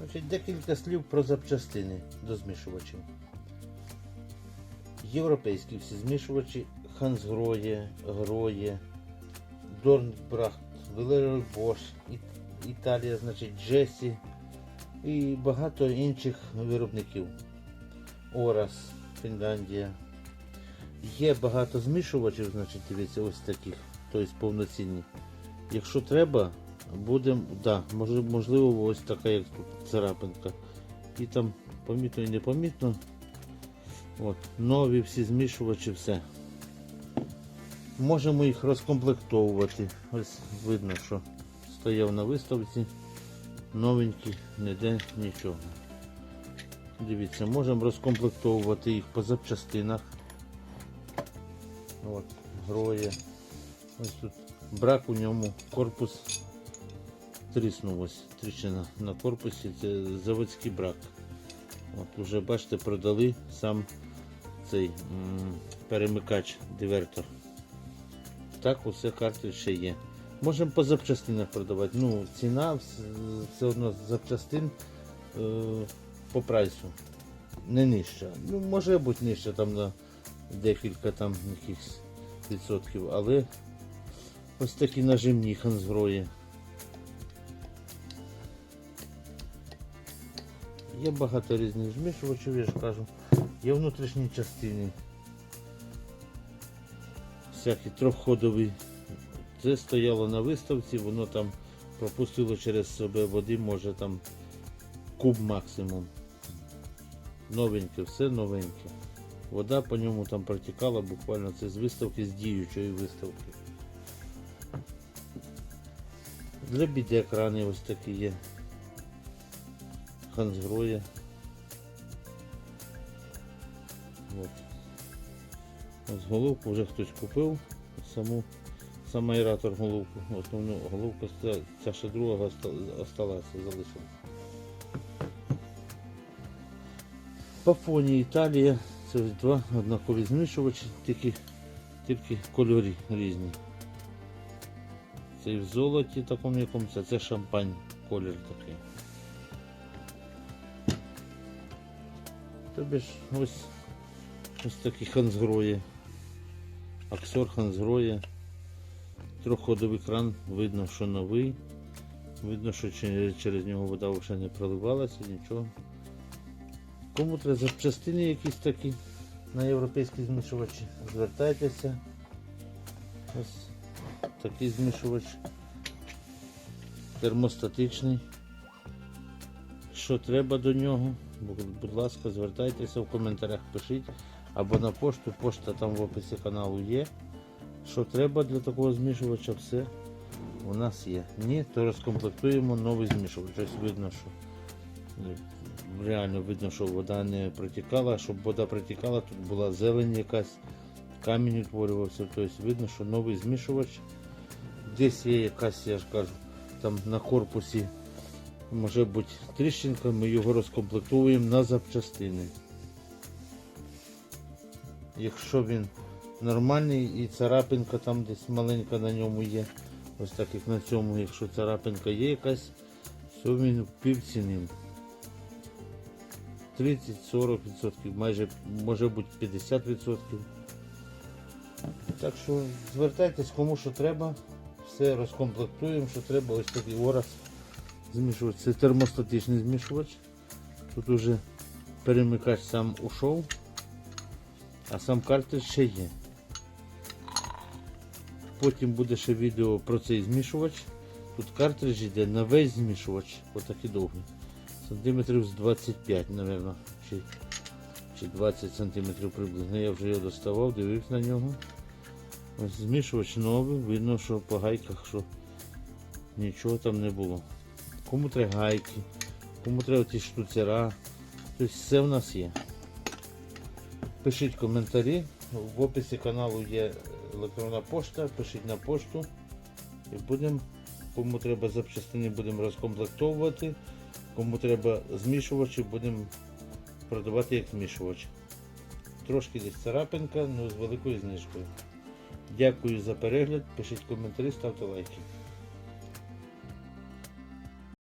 Значить, декілька слів про запчастини до змішувачів. Європейські всі змішувачі Хансгроє, Гроє, Дорнбрахт, Велерой Бош, Італія, значить, Джесі і багато інших виробників. Орас, Фінляндія. Є багато змішувачів, значить, дивіться, ось таких, тобто повноцінні. Якщо треба, будемо, да, можливо, ось така, як тут царапинка. І там помітно і непомітно. От, нові всі змішувачі, все. Можемо їх розкомплектовувати. Ось видно, що стояв на виставці. Новенькі, ніде нічого. Дивіться, можемо розкомплектовувати їх по запчастинах. От, гроє. Ось тут брак у ньому, корпус тріснув ось. Тріщина на корпусі, це заводський брак. От уже бачите, продали сам цей м, перемикач дивертор. Так, усе картридж ще є. Можемо по запчастинах продавати. Ну, ціна все одно запчастин е, по прайсу. Не нижча. Ну, може бути нижча там на декілька там якихось відсотків, але ось такі нажимні ханзгрої. Є багато різних змішувачів, я ж кажу. Є внутрішні частини. Всякі трьохходові. Це стояло на виставці, воно там пропустило через себе води, може там куб максимум. Новеньке, все новеньке. Вода по ньому там протікала буквально це з виставки, з діючої виставки. Для біди-екрани ось такі є. Хансгроя. От. Головку вже хтось купив. Саму, сам аератор головку. Основну головку, ця, ця ще друга осталася, залишилася. По фоні Італія. Це ось два однакові змішувачі, тільки, тільки кольори різні. Цей в золоті такому якомусь, а це шампань колір такий. Тобі ж ось, ось такі ханзгрої. Аксор ханзгроє. Трьохходовий кран, видно, що новий. Видно, що через нього вода вже не проливалася, нічого. Кому треба запчастини якісь такі на європейські змішувачі, звертайтеся. Ось такий змішувач термостатичний. Що треба до нього? Будь- ласка, звертайтеся в коментарях, пишіть або на пошту. Пошта там в описі каналу є. Що треба для такого змішувача, все у нас є. Ні, то розкомплектуємо новий змішувач. Ось видно, що е, реально видно, що вода не протікала. Щоб вода протікала, тут була зелень якась, камінь утворювався. Тобто видно, що новий змішувач. Десь є якась, я ж кажу, там на корпусі може бути тріщинка, ми його розкомплектуємо на запчастини. Якщо він нормальний і царапинка там десь маленька на ньому є, ось так як на цьому, якщо царапинка є якась, все він півціни. 30-40%, майже може бути 50%. Так що звертайтесь кому що треба, все розкомплектуємо, що треба, ось такий ораз змішувач. Це термостатичний змішувач. Тут уже перемикач сам ушов, а сам картридж ще є. Потім буде ще відео про цей змішувач. Тут картридж йде на весь змішувач, отакий довгий. Сантиметрів з 25, напевно, чи, чи 20 сантиметрів приблизно. Я вже його доставав, дивився на нього. Ось змішувач новий, видно, що по гайках, що нічого там не було. Кому треба гайки, кому треба ті штуцера. Тобто все в нас є. Пишіть коментарі. В описі каналу є електронна пошта, пишіть на пошту. І будемо, кому треба запчастини, будемо розкомплектовувати. Кому треба змішувачі, будемо продавати як змішувач. Трошки десь царапинка, але з великою знижкою. Дякую за перегляд, пишіть коментарі, ставте лайки.